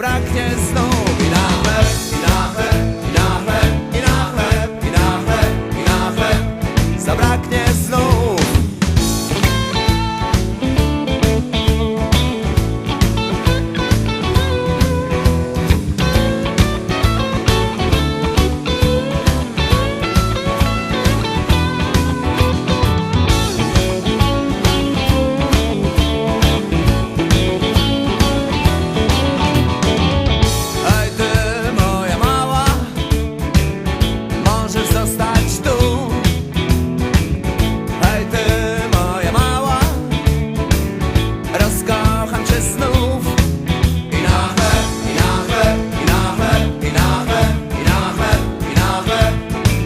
zabraknie snu i na i na.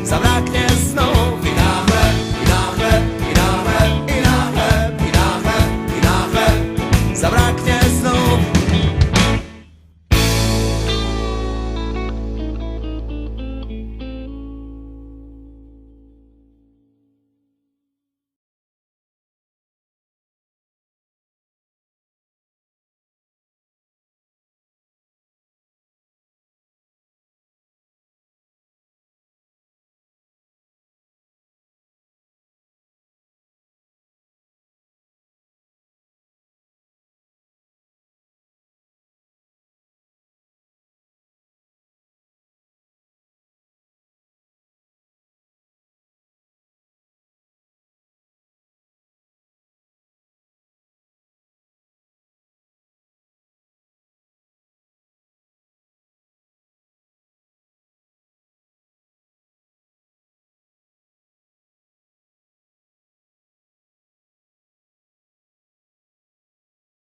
Sabrak